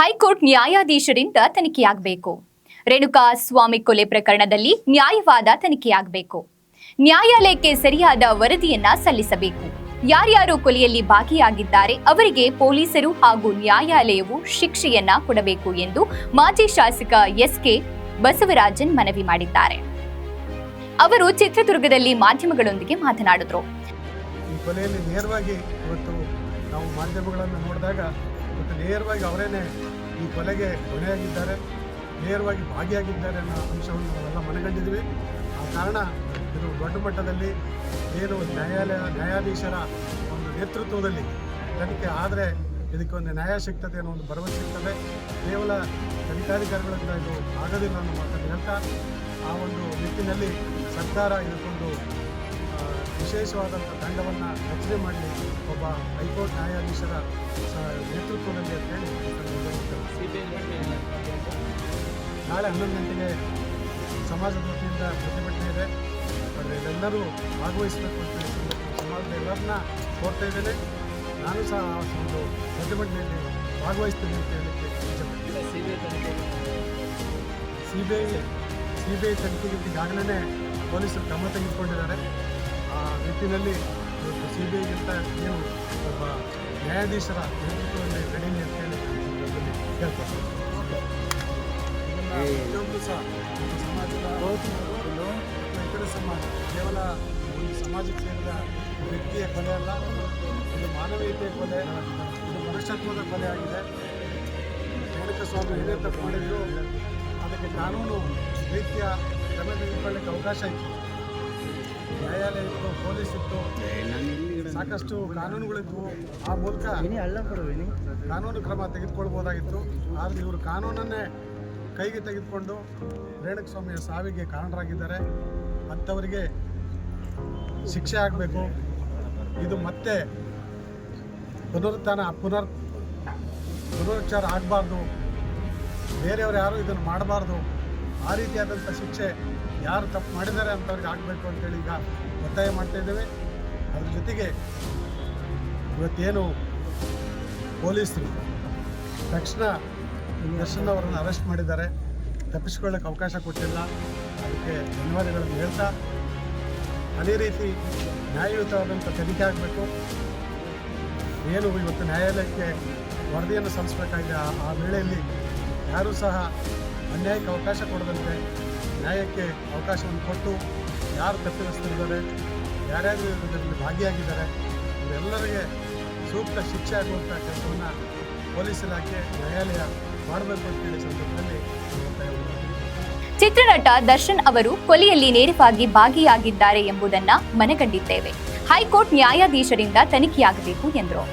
High court ನ್ಯಾಯಾಧೀಶರಿಂದ ತನಿಖೆಯಾಗಬೇಕು. ರೇಣುಕಾ ಸ್ವಾಮಿ ಕೊಲೆ ಪ್ರಕರಣದಲ್ಲಿ ನ್ಯಾಯವಾದ ತನಿಖೆಯಾಗಬೇಕು. ನ್ಯಾಯಾಲಯಕ್ಕೆ ಸರಿಯಾದ ವರದಿಯನ್ನ ಸಲ್ಲಿಸಬೇಕು. ಯಾರ್ಯಾರು ಕೊಲೆಯಲ್ಲಿ ಭಾಗಿಯಾಗಿದ್ದಾರೆ ಅವರಿಗೆ ಪೊಲೀಸರು ಹಾಗೂ ನ್ಯಾಯಾಲಯವು ಶಿಕ್ಷೆಯನ್ನ ಕೊಡಬೇಕು ಎಂದು ಮಾಜಿ ಶಾಸಕ ಎಸ್ ಕೆ ಬಸವರಾಜನ್ ಮನವಿ ಮಾಡಿದ್ದಾರೆ. ಅವರು ಚಿತ್ರದುರ್ಗದಲ್ಲಿ ಮಾಧ್ಯಮಗಳೊಂದಿಗೆ ಮಾತನಾಡಿದ್ರು. ಈ ಕೊಲೆಯಲ್ಲಿ ನೇರವಾಗಿ ಇವತ್ತು ನಾವು ಮಾಧ್ಯಮಗಳನ್ನು ನೋಡಿದಾಗ ಇವತ್ತು ನೇರವಾಗಿ ಅವರೇನೆ ಈ ಕೊಲೆಗೆ ಹೊಣೆಯಾಗಿದ್ದಾರೆ ನೇರವಾಗಿ ಭಾಗಿಯಾಗಿದ್ದಾರೆ ಅನ್ನೋ ಅಂಶವನ್ನು ನಾವೆಲ್ಲ ಮನಗಂಡಿದ್ವಿ. ಆ ಕಾರಣ ಇದು ದೊಡ್ಡ ಮಟ್ಟದಲ್ಲಿ ಏನು ನ್ಯಾಯಾಲಯ ನ್ಯಾಯಾಧೀಶರ ಒಂದು ನೇತೃತ್ವದಲ್ಲಿ ತನಿಖೆ ಆದರೆ ಇದಕ್ಕೆ ಒಂದು ನ್ಯಾಯ ಸಿಗ್ತದೆ ಅನ್ನೋ ಒಂದು ಭರವಸೆ ಸಿಗ್ತದೆ. ಕೇವಲ ತನಿಖಾಧಿಕಾರಿಗಳಿಂದ ಇದು ಆಗೋದಿಲ್ಲ ಅನ್ನೋ ಮಾತನ್ನು ಹೇಳ್ತಾ, ಆ ಒಂದು ನಿಟ್ಟಿನಲ್ಲಿ ಸರ್ಕಾರ ಇದಕ್ಕೊಂದು ವಿಶೇಷವಾದಂಥ ತಂಡವನ್ನು ರಚನೆ ಮಾಡಲಿ ಒಬ್ಬ ಹೈಕೋರ್ಟ್ ನ್ಯಾಯಾಧೀಶರ ನೇತೃತ್ವದಲ್ಲಿ ಅಂತ ಹೇಳಿ. ನಾಳೆ ಹನ್ನೊಂದು ಗಂಟೆಗೆ ಸಮಾಜದ ವತಿಯಿಂದ ಪ್ರತಿಭಟನೆ ಇದೆ. ಆದರೆ ಇದೆಲ್ಲರೂ ಭಾಗವಹಿಸಬೇಕು ಅಂತ ಹೇಳಿ ಸಮಾಜದ ಎಲ್ಲರನ್ನ ಕೋರ್ತಾ ಇದ್ದೇನೆ. ನಾನು ಸಹ ಆ ಒಂದು ಪ್ರತಿಭಟನೆಯಲ್ಲಿ ಭಾಗವಹಿಸ್ತೀನಿ ಅಂತ ಹೇಳಲಿಕ್ಕೆ ಇಚ್ಛೆಪಡ್ತೀನಿ. C B I C B I ತನಿಖೆಗೆ ಈಗಾಗಲೇ ಪೊಲೀಸರು ಕ್ರಮ ತೆಗೆದುಕೊಂಡಿದ್ದಾರೆ. ಆ ನಿಟ್ಟಿನಲ್ಲಿ ಇವತ್ತು ಸಿ ಬಿ ಐಗಿಂತ ನೀವು ಒಬ್ಬ ನ್ಯಾಯಾಧೀಶರ ನೇತೃತ್ವದಲ್ಲಿ ಕಡಿಮೆ ಅಂತ ಹೇಳಿ ಪ್ರತಿಯೊಬ್ಬರು ಸಹ ಸಮಾಜದ ಇತರ ಸಮಾಜ, ಕೇವಲ ಒಂದು ಸಮಾಜಕ್ಕೆ ಸೇರಿದ ವ್ಯಕ್ತಿಯ ಕೊಲೆ ಅಲ್ಲ, ಒಂದು ಮಾನವೀಯತೆಯ ಕೊಲೆ, ಒಂದು ಮನುಷ್ಯತ್ವದ ಕೊಲೆ ಆಗಿದೆ. ರೇಣುಕ ಸ್ವಾಮಿ ಏನೇ ತಪ್ಪು ಮಾಡಿದ್ರು, ಅದಕ್ಕೆ ಕಾನೂನು ರೀತಿಯ ಕ್ರಮ ತೆಗೆದುಕೊಳ್ಳಿಕ್ಕೆ ಅವಕಾಶ ಇತ್ತು. ನ್ಯಾಯಾಲಯ ಇತ್ತು ಪೊಲೀಸ್ ಇತ್ತು ಸಾಕಷ್ಟು ಕಾನೂನುಗಳಿದ್ವು ಆ ಮೂಲಕ ಕಾನೂನು ಕ್ರಮ ತೆಗೆದುಕೊಳ್ಬೋದಾಗಿತ್ತು ಆದರೆ ಇವರು ಕಾನೂನನ್ನೇ ಕೈಗೆ ತೆಗೆದುಕೊಂಡು ರೇಣುಕಸ್ವಾಮಿಯ ಸಾವಿಗೆ ಕಾರಣರಾಗಿದ್ದಾರೆ. ಅಂಥವರಿಗೆ ಶಿಕ್ಷೆ ಆಗಬೇಕು. ಇದು ಮತ್ತೆ ಪುನರುತ್ಥಾನ ಪುನರ್ ಪುನರುಚ್ಚಾರ ಆಗಬಾರ್ದು. ಬೇರೆಯವರು ಯಾರು ಇದನ್ನು ಮಾಡಬಾರ್ದು. ಆ ರೀತಿಯಾದಂಥ ಶಿಕ್ಷೆ ಯಾರು ತಪ್ಪು ಮಾಡಿದ್ದಾರೆ ಅಂಥವ್ರಿಗೆ ಆಗಬೇಕು ಅಂತೇಳಿ ಈಗ ಒತ್ತಾಯ ಮಾಡ್ತಾ ಇದ್ದೇವೆ. ಅದ್ರ ಜೊತೆಗೆ ಇವತ್ತೇನು ಪೊಲೀಸರು ತಕ್ಷಣ ದರ್ಶನ್ ಅವರನ್ನು ಅರೆಸ್ಟ್ ಮಾಡಿದ್ದಾರೆ. ತಪ್ಪಿಸ್ಕೊಳ್ಳೋಕೆ ಅವಕಾಶ ಕೊಟ್ಟಿಲ್ಲ. ಅದಕ್ಕೆ ಧನ್ಯವಾದಗಳನ್ನು ಹೇಳ್ತಾ, ಅದೇ ರೀತಿ ನ್ಯಾಯಯುತವಾದಂಥ ತನಿಖೆ ಆಗಬೇಕು. ಏನು ಇವತ್ತು ನ್ಯಾಯಾಲಯಕ್ಕೆ ವರದಿಯನ್ನು ಸಲ್ಲಿಸಬೇಕಾಗಿದೆ ಆ ವೇಳೆಯಲ್ಲಿ ಯಾರೂ ಸಹ ಅನ್ಯಾಯಕ್ಕೆ ಅವಕಾಶ ಕೊಡದಂತೆ ನ್ಯಾಯಕ್ಕೆ ಅವಕಾಶವನ್ನು ಕೊಟ್ಟು ಯಾರು ತಪ್ಪಿತಸ್ಥರಿದ್ದಾರೆ, ಯಾರ್ಯಾರು ಇದರಲ್ಲಿ ಭಾಗಿಯಾಗಿದ್ದಾರೆ ಇವರೆಲ್ಲರಿಗೆ ಸೂಕ್ತ ಶಿಕ್ಷೆ ಆಗುವಂಥ ಕೆಲಸವನ್ನು ಪೊಲೀಸ್ ಇಲಾಖೆ, ನ್ಯಾಯಾಲಯ ಮಾಡಬೇಕು ಸಂದರ್ಭದಲ್ಲಿ ನಾನು ಒತ್ತಾಯವನ್ನು ಮಾಡ್ತೀನಿ. ಚಿತ್ರನಟ ದರ್ಶನ್ ಅವರು ಕೊಲೆಯಲ್ಲಿ ನೇರವಾಗಿ ಭಾಗಿಯಾಗಿದ್ದಾರೆ ಎಂಬುದನ್ನ ಮನಗಂಡಿದ್ದೇವೆ ಹೈಕೋರ್ಟ್ ನ್ಯಾಯಾಧೀಶರಿಂದ ತನಿಖೆಯಾಗಬೇಕು ಎಂದರು